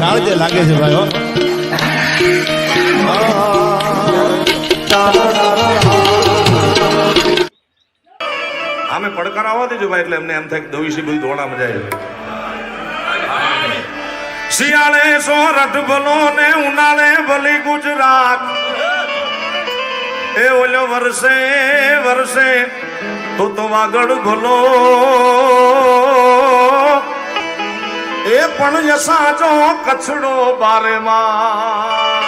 કાળજે લાગે છે ભાઈ આમે પડકાર આવવા દેજો ભાઈ, એટલે એમને એમ થાય કે દવીસી બધું ધોળા મજા આવી શિયાળે સોરઠ ભલો ને ઉનાળે ભલી ગુજરાત. એ ઓલો વરસે વરસે, તો તો વાગડ ભલો. પણ યસાજો કચડો બારેમાં.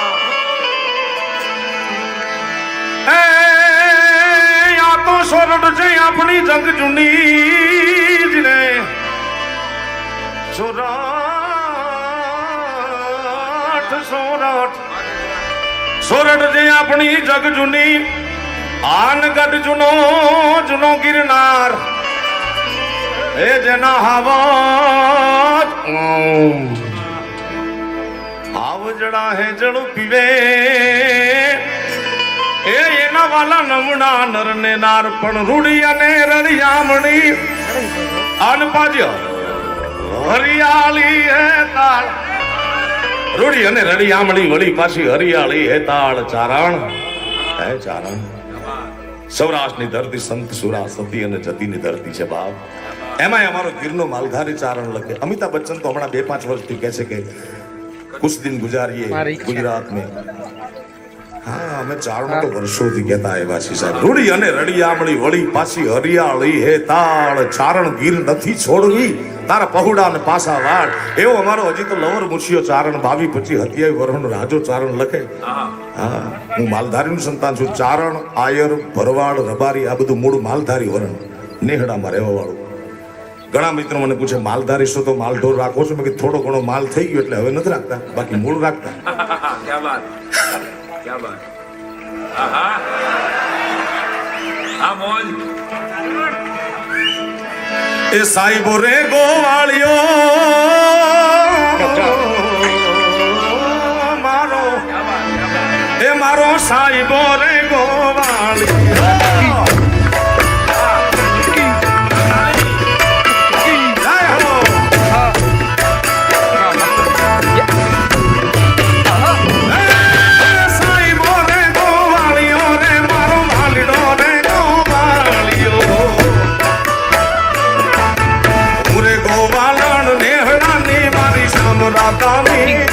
એ, આ તો સોરઠ છે, આપણી જંગ જૂની જ ને. સોરઠ સોરઠ. સોરઠ છે, આપણી જગ જૂની. આનગઢ જૂનો જૂનો ગિરનાર. એ જેના હાવત આવજડા હે જળ પીવે. એ એના વાલા નમણા નરને નાર પણ રૂડી અને રળિયામણી અન પાજ્ય. હરિયાળી હે તાળ. રૂડી અને રળિયામણી વળી પાછી હરિયાળી હે તાળ ચારણ. હે ચારણ. સૌરાષ્ટ્રની ધરતી સંત સુરા સતી અને જતીની ધરતી છે બાપ. એમાંય અમારો ગીરનો માલધારી ચારણ લખે. અમિતાભ બચ્ચન તો હમણાં બે પાંચ વર્ષથી કહે છે કે કુછ દિન ગુજારીએ ગુજરાત મેં હા અમે ચારણો તો વર્ષોથી કહેતા આવ્યા છીએ સાહેબ. રૂડી અને રડિયામણી વળી પાછી હરિયાળી હે તાળ. ચારણ ગીર નથી છોડવી. તારા પહુડા અને પાસા વાળ. એવો અમારો હજી તો લવર મુછિયો ચારણ બાવી પછી હત્યાવી વરણ રાજો ચારણ લખે. હા હું માલધારીનું સંતાન છું. ચારણ આયર ભરવાડ રબારી આ બધું મૂળ માલધારી વરણ. નેહડામાં રહેવા વાળું ઘણા મિત્રો મને પૂછે માલદાર ઈશો તો માલ ઢોર રાખો છો બાકી થોડો ઘણો માલ થઈ ગયો એટલે હવે નથી રાખતા બાકી મૂળ રાખતા એ સાહેબો રે ગોવાળિયો મારો એ મારો સાહેબો રે না কামে